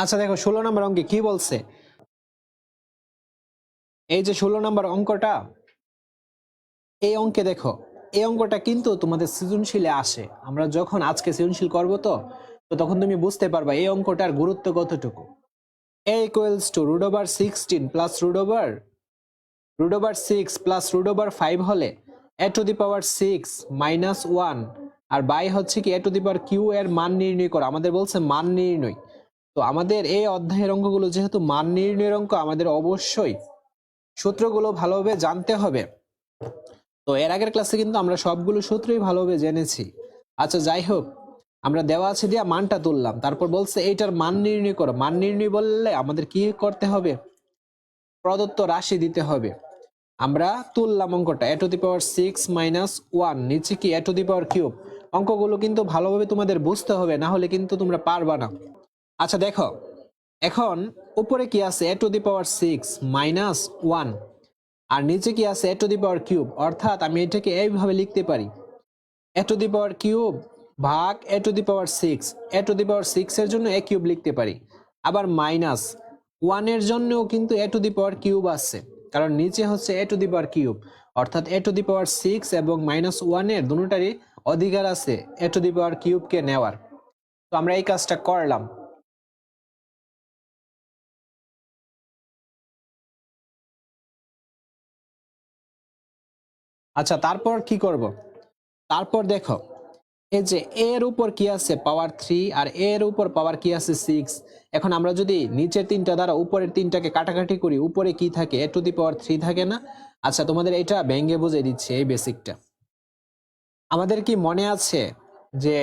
আচ্ছা দেখো, ষোলো নম্বর অঙ্কে কি বলছে? এই যে ষোলো নম্বর অঙ্কটা, এই অঙ্কে দেখো, এই অঙ্কটা কিন্তু তোমাদের সৃজনশীলে আসে। আমরা যখন আজকে সৃজনশীল করব তো তো তখন তুমি বুঝতে পারবা এই অঙ্কটার গুরুত্ব কতটুকু। A equals to root over sixteen plus root over root over six plus root over five হলে a to the power six minus one R by হচ্ছে কি এ টু দি পাওয়ার কিউ এর মান নির্ণয় করো। আমাদের বলছে মান নির্ণয়। তো আমাদের এই অধ্যায়ের অঙ্কগুলো যেহেতু মান নির্ণয়ের অঙ্ক, আমাদের অবশ্যই সূত্রগুলো ভালোভাবে জানতে হবে। তো এর আগের ক্লাসে কিন্তু আমরা সবগুলো সূত্রই ভালোভাবে জেনেছি। আচ্ছা যাই হোক, আমরা দেওয়া আছে দিয়া মানটা তুললাম। তারপর বলছে এইটার মান নির্ণয় করো। মান নির্ণয় বললে আমাদের কি করতে হবে? প্রদত্ত রাশি দিতে হবে। আমরা তুললাম অঙ্কটা। A to the power six minus one. নিচে কি এ টু দি পাওয়ার কিউব? অঙ্কগুলো কিন্তু ভালোভাবে তোমাদের বুঝতে হবে, না হলে কিন্তু তোমরা পারবা না। আচ্ছা দেখো। এখন উপরে কি আছে? A to the power six minus one. আর নিচে কি আছে? A to the power cube. অর্থাৎ আমি এটাকে এইভাবে লিখতে পারি। এ টু দি পাওয়ার কিউব ভাগ a to the power six. A to the power six এর জন্য এ কিউব লিখতে পারি। আবার মাইনাস ওয়ানের জন্যও কিন্তু এ টু দি পাওয়ার কিউব আছে। কারণ নিচে হচ্ছে এ টু দি পাওয়ার কিউব। অর্থাৎ a to the power six এবং মাইনাস ওয়ানের দুটারই অধিকার আছে এ টু দি পাওয়ার কিউবকে নেওয়ার। তো আমরা এই কাজটা করলাম। আচ্ছা তারপর কি করব? তারপর দেখো, এই যে এর উপর কি আছে? পাওয়ার থ্রি আর এর উপর পাওয়ার কি আছে? সিক্স এখন আমরা যদি নিচের তিনটা দ্বারা উপরের তিনটাকে কাটাকাটি করি, উপরে কি থাকে? এ টু দি পাওয়ার থ্রি থাকে না? আচ্ছা তোমাদের এটা ব্যাঙ্গে বুঝে দিচ্ছে এই বেসিকটা আমাদের কি মনে আছে যে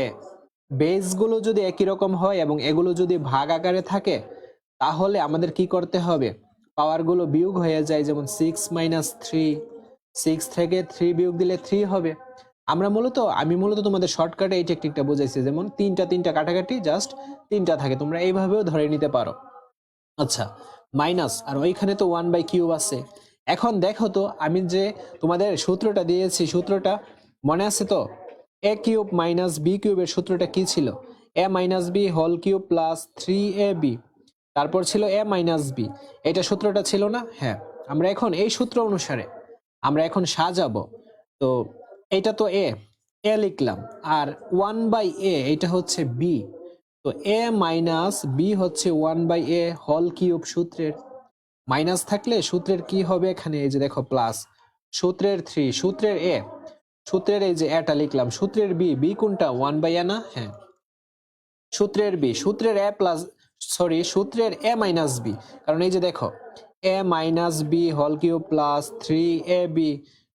বেসগুলো যদি একই রকম হয় এবং এগুলো যদি ভাগ আকারে থাকে, তাহলে আমাদের কি করতে হবে? পাওয়ারগুলো বিয়োগ হয়ে যায় যেমন সিক্স মাইনাস থ্রি সিক্স থেকে থ্রি বিয়োগ দিলে থ্রি হবে। আমরা মূলত, আমি মূলত তোমাদের শর্টকাটে এই টেকনিকটা বুঝাইছি, যেমন তিনটা তিনটা কাটাকাটি জাস্ট তিনটা থাকে, তোমরা এইভাবেও ধরে নিতে পারো। আচ্ছা মাইনাস আর ওইখানে তো ওয়ান বাই কিউব আছে। এখন দেখো তো, আমি যে তোমাদের সূত্রটা দিয়েছি, সূত্রটা মনে আছে তো? এ কিউব মাইনাস বি কিউবের সূত্রটা কি ছিল? এ মাইনাস বি হল cube plus three a b তারপর ছিল এ মাইনাস বি এটা সূত্রটা ছিল না? হ্যাঁ। আমরা এখন এই সূত্র অনুসারে আমরা এখন সাজাবো। তো এটা তো এ এ লিখলাম। আর ওয়ান বাই এ, এটা হচ্ছে বি। তো এ মাইনাস বি হচ্ছে ওয়ান বাই এ হল কিউব সূত্রের। মাইনাস থাকলে সূত্রের কি হবে এখানে? এই যে দেখো, প্লাস। সূত্রের থ্রি, সূত্রের এ। সূত্রের এই যে এটা লিখলাম, সূত্রের বি বি কোনটা? ওয়ান বাই এ না? হ্যাঁ। সূত্রের বি, সূত্রের এ প্লাস, সরি, সূত্রের এ মাইনাস বি। কারণ এই যে দেখো এ মাইনাস বি হল cube plus three a b,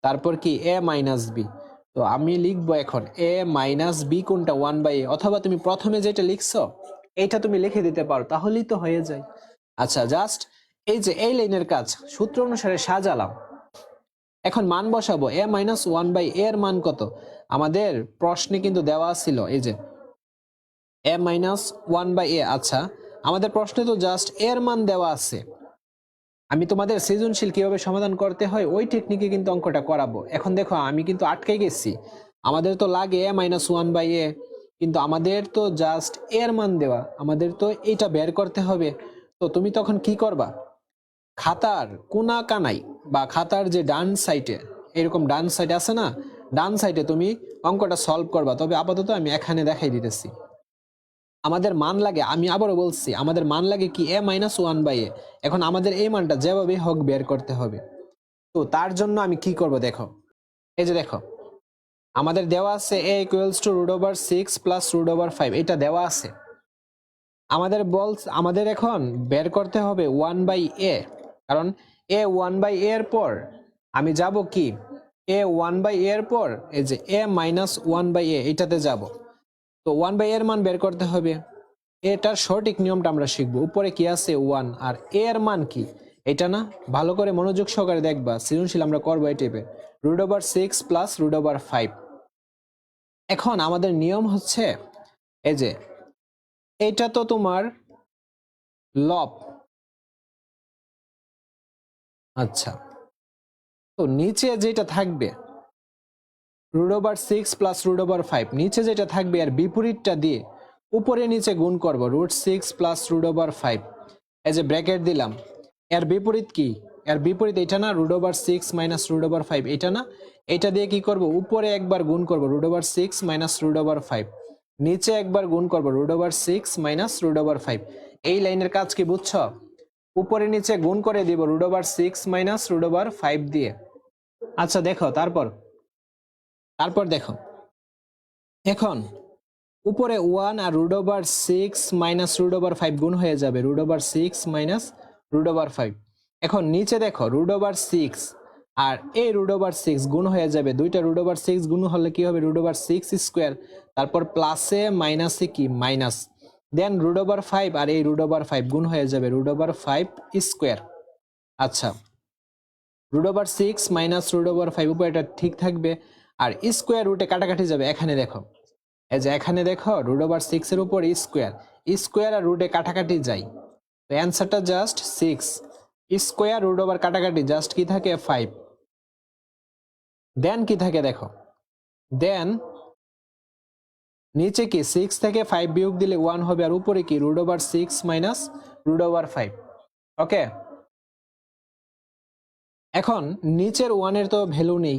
তারপর কি এ মাইনাস বি? তো আমি লিখব এখন এ মাইনাস বি কোনটা? One by a. অথবা তুমি প্রথমে যেটা লিখছো, এইটা তুমি লিখে দিতে পারো, তাহলেই তো হয়ে যায়। আচ্ছা জাস্ট এই যে এই লাইনের কাজ, সূত্র অনুসারে সাজালাম। এখন মান বসাবো, এ মাইনাস ওয়ান বাই এর মান কত? আমাদের প্রশ্নে কিন্তু দেওয়া ছিল, এই যে a minus one by a. আচ্ছা আমাদের প্রশ্নে তো জাস্ট এর মান দেওয়া আছে। আমি তোমাদের সৃজনশীল কীভাবে সমাধান করতে হয়, ওই টেকনিকে কিন্তু অঙ্কটা করাবো। এখন দেখো, আমি কিন্তু আটকে গেছি। আমাদের তো লাগে a minus one by a কিন্তু আমাদের তো জাস্ট এর মান দেওয়া। আমাদের তো এইটা বের করতে হবে। তো তুমি তখন কি করবা? খাতার কোনা কানাই বা খাতার যে ডান সাইডে এরকম ডান সাইড আছে না? ডান সাইডে তুমি অঙ্কটা সলভ করবা। তবে আপাতত আমি এখানে দেখাই দিতেছি। আমাদের মান লাগে, আমি আবারও বলছি, আমাদের মান লাগে কি a minus one by a এখন আমাদের এই মানটা যেভাবে হোক বের করতে হবে। তো তার জন্য আমি কি করব দেখো, এই যে দেখো, আমাদের দেওয়া আছে a equals to root over six plus root over five এটা দেওয়া আছে। আমাদের বল আমাদের এখন বের করতে হবে ওয়ান বাই এ কারণ এ ওয়ান বাই এর পর আমি যাব কি? এ ওয়ান বাই এর পর, এই যে a minus one by a এটাতে যাব। তো ওয়ান বাই এর মান বের করতে হবে। এটার সঠিক নিয়মটা আমরা শিখব। উপরে কি আছে? ওয়ান আর এ এর মান কি? এটা না? ভালো করে মনোযোগ সহকারে দেখবা। সৃজনশীল আমরা করব এই টাইপের root over six plus root over five এখন আমাদের নিয়ম হচ্ছে, এই যে, এটা তো তোমার লব। আচ্ছা। তো নিচে যেটা থাকবে root over six plus root over five নিচে যেটা থাকবে আর বিপরীতটা দিয়ে উপরে নিচে গুণ করব root six plus root over five এই যে ব্র্যাকেট দিলাম এর বিপরীত কি এর বিপরীত এটা না root over six minus root over five এটা না এটা দিয়ে কি করব উপরে একবার গুণ করব root over six minus root over five নিচে একবার গুণ করব root over six minus root over five এই লাইনের কাজ কি বুঝছ উপরে নিচে গুণ করে দিব root over six minus root over five দিয়ে আচ্ছা দেখো তারপর তারপর দেখো এখন উপরে ওয়ান আর root over six minus root over five গুণ হয়ে যাবে root over six minus root over five এখন নিচে দেখো রুড ওভার সিক্স আর এই রুড ওভার সিক্স গুণ হয়ে যাবে দুইটা রুড ওভার সিক্স গুণ হলে কি হবে রুড ওভার সিক্স স্কোয়ার তারপর প্লাসে মাইনাসে কি minus then root over five আর এই রুড ওভার ফাইভ গুণ হয়ে যাবে রুড ওভার ফাইভ স্কোয়ার আচ্ছা root over six minus root over five উপর এটা ঠিক থাকবে আর স্কোয়ার রুটে কাটাকাটি যাবে এখানে দেখো। এই যে এখানে দেখো রুট ওভার সিক্স এর উপর স্কোয়ার। স্কোয়ার আর রুটে কাটাকাটি যায় তো অ্যান্সারটা just six square root over কাটাকাটি জাস্ট কি থাকে? ফাইভ দেন কি থাকে দেখো? দেন নিচে কি সিক্স থেকে ফাইভ বিয়োগ দিলে ওয়ান হবে আর উপরে কি? Root over six minus root over five okay এখন নিচের ওয়ানের তো ভ্যালু নেই।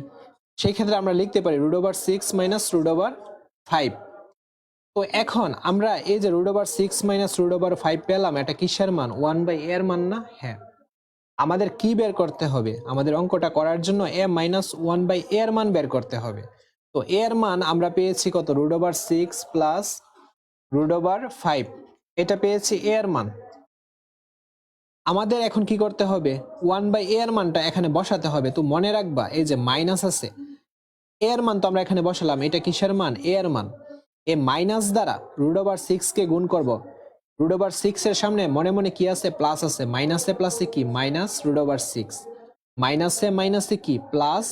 সেই ক্ষেত্রে আমরা লিখতে পারি root over six minus root over five তো এখন আমরা এই যে root over six minus root over five পেলাম, এটা কিসের মান? ওয়ান বাই এর মান না? হ্যাঁ। আমাদের কি বের করতে হবে? আমাদের অঙ্কটা করার জন্য এ মাইনাস ওয়ান বাই এর মান বের করতে হবে। তো এর মান আমরা পেয়েছি কত? Root over six plus root over five এটা পেয়েছি এর মান। আমাদের এখন কি করতে হবে? ওয়ান বাই এর মানটা এখানে বসাতে হবে। তো মনে রাখবা, এই যে মাইনাস আছে এর মান তো আমরা এখানে বসালাম, এটা কিসের মান? এ এর মান। এ মাইনাস দ্বারা রুট ওভার সিক্স কে গুণ করব। রুট ওভার সিক্স এর সামনে মনে মনে কি আছে? প্লাস আছে। মাইনাসে প্লাসে কি? মাইনাস রুট ওভার সিক্স মাইনাসে মাইনাসে কি? প্লাস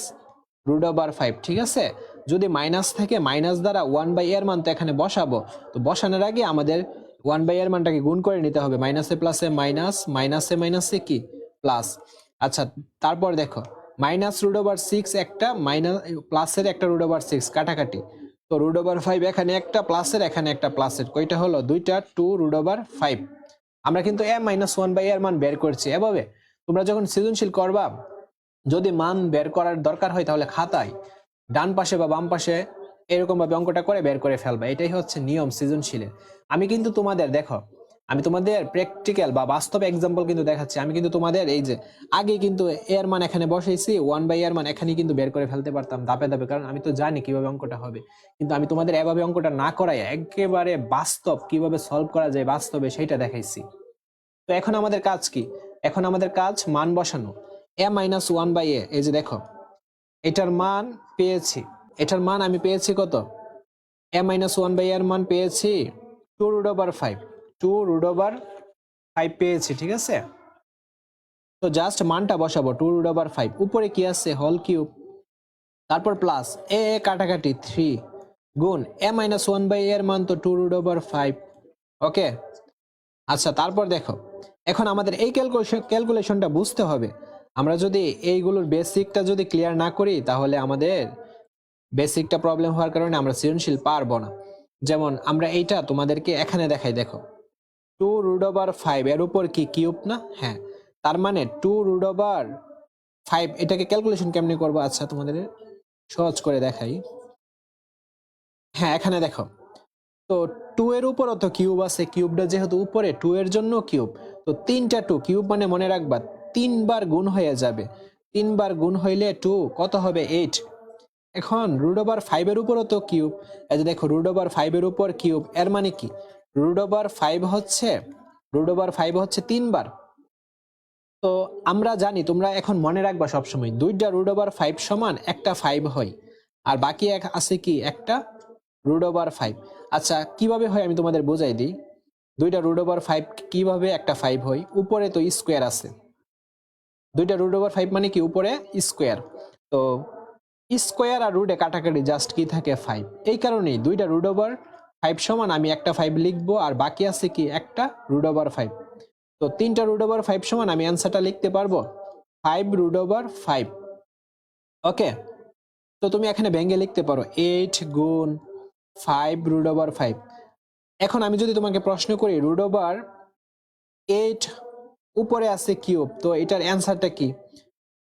রুট ওভার ফাইভ ঠিক আছে? যদি মাইনাস থেকে মাইনাস দ্বারা ওয়ান বাই এর মান তো এখানে বসাবো। তো বসানোর আগে আমাদের ওয়ান বাই এর মানটাকে গুণ করে নিতে হবে। মাইনাসে প্লাসে মাইনাস মাইনাসে মাইনাসে কি? প্লাস আচ্ছা তারপর দেখো। মাইনাস রুট ওভার সিক্স একটা মাইনাস প্লাসের একটা রুট ওভার সিক্স কাটাকাটি। তো রুট ওভার ফাইভ এখানে একটা প্লাসের এখানে একটা প্লাসের কয়টা হলো দুইটা টু রুট ওভার ফাইভ আমরা কিন্তু এ মাইনাস ওয়ান বাই এর মান বের করছি এভাবে। তোমরা যখন সৃজনশীল করবা, যদি মান বের করার দরকার হয় তাহলে খাতায় ডান পাশে বা বাম পাশে এরকম ভাবে অঙ্কটা করে বের করে ফেলবা। এটাই হচ্ছে নিয়ম সৃজনশীলের। আমি কিন্তু তোমাদের, দেখো আমি তোমাদের প্র্যাকটিক্যাল বা বাস্তব এক্সাম্পল কিন্তু দেখাচ্ছি। আমি কিন্তু তোমাদের এই যে আগে কিন্তু এর মান এখানে বসাইছি ওয়ান বাই এর মান এখানে কিন্তু বের করে ফেলতে পারতাম দাপে দাপে কারণ আমি তো জানি কীভাবে অঙ্কটা হবে। কিন্তু আমি তোমাদের এভাবে অঙ্কটা না করাই, একেবারে বাস্তব কীভাবে সলভ করা যায় বাস্তবে সেটা দেখাইছি। তো এখন আমাদের কাজ কি? এখন আমাদের কাজ মান বসানো। A minus one by a এই যে দেখো, এটার মান পেয়েছি। এটার মান আমি পেয়েছি কত? এ মাইনাস ওয়ান বাই এর মান পেয়েছি two root over five two root over five পেয়েছি, ঠিক আছে? তো জাস্ট মানটা বসাবো টু রুট ওভার ফাইভ উপরে কি আছে? হল কিউব তারপর প্লাস এ এ কাটাকাটি থ্রি গুণ এ মাইনাস ওয়ান বাই এর মান তো two root over five okay আচ্ছা তারপর দেখো। এখন আমাদের এই ক্যালকুলেশন ক্যালকুলেশনটা বুঝতে হবে। আমরা যদি এইগুলোর বেসিকটা যদি ক্লিয়ার না করি, তাহলে আমাদের বেসিকটা প্রবলেম হওয়ার কারণে আমরা সৃজনশীল পারব না। যেমন আমরা এইটা তোমাদেরকে এখানে দেখাই, দেখো। টু রুট ওভার ফাইভ, এর উপর কি কিউব না? হ্যাঁ। তার মানে টু রুট ওভার ফাইভ, এটাকে ক্যালকুলেশন কেমনি করব? আচ্ছা তোমাদের সহজ করে দেখাই। হ্যাঁ এখানে দেখো। তো টু এর উপরও তো কিউব আছে। কিউবটা যেহেতু উপরে, টু এর জন্য কিউব। তো তিনটা টু, কিউব মানে মনে রাখবা, তিনবার গুণ হয়ে যাবে। তিনবার গুণ হইলে টু কত হবে? এইট। এখন রুট ওভার ফাইভের উপরও তো কিউব। এই যে দেখো, রুট ওভার ফাইভের উপর কিউব, এর মানে কি? রুট ওভার ফাইভ হচ্ছে রুট ওভার ফাইভ হচ্ছে তিনবার। তো আমরা জানি, তোমরা এখন মনে রাখবা সবসময়, দুইটা রুট ওভার ফাইভ সমান একটা ফাইভ হয়, আর বাকি এক আছে কি একটা? রুট ওভার ফাইভ আচ্ছা কীভাবে হয় আমি তোমাদের বোঝাই দিই। দুইটা রুট ওভার ফাইভ কীভাবে একটা ফাইভ হয়? উপরে তো স্কোয়ার আছে। দুইটা রুট ওভার ফাইভ মানে কি? উপরে স্কোয়ার তো স্কোয়ার আর রুটে কাটাকাটি জাস্ট কি থাকে ফাইভ এই কারণেই দুইটা রুট ওভার ফাইভ সমান, আমি একটা ফাইভ লিখব, আর বাকি আছে কি? একটা রুট ওভার ফাইভ তো তিনটা রুট ওভার ফাইভ সমান, আমি অ্যান্সারটা লিখতে পারব? Five root over five okay তো তুমি এখানে ব্যাঙ্গে লিখতে পারো এইট গুণ ফাইভ রুট ওভার ফাইভ এখন আমি যদি তোমাকে প্রশ্ন করি রুট ওভার এইট উপরে আছে কিউব তো এটার অ্যান্সারটা কি?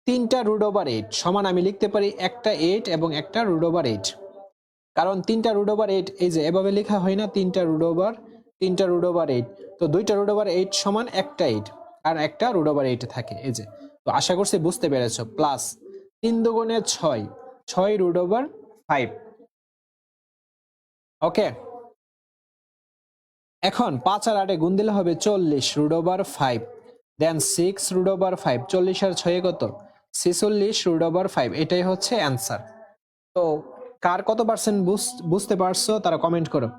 তিনটা রুট ওভার এইট সমান, আমি লিখতে পারি একটা এইট এবং একটা রুট ওভার এইট কারণ তিনটা রুট ওভার এইট এই যে এভাবে লেখা হয় না, তিনটা রুট ওভার তিনটা রুট ওভার এইট তো দুইটা রুট ওভার এইট সমান একটা এইট আর একটা রুট ওভার এইট থাকে, এই যে। তো আশা করছি বুঝতে পেরেছ প্লাস তিন দুগুণে ছয় ছয় রুট ওভার ফাইভ ওকে এখন পাঁচ আর আটে গুণ দিলে হবে চল্লিশ root over five then six root over five চল্লিশ আর ছয়ে কত? ছেচল্লিশ রুট ওভার ফাইভ এটাই হচ্ছে অ্যান্সার তো কার কত পার্সেন্ট বুঝতে পারছ তারা কমেন্ট করো।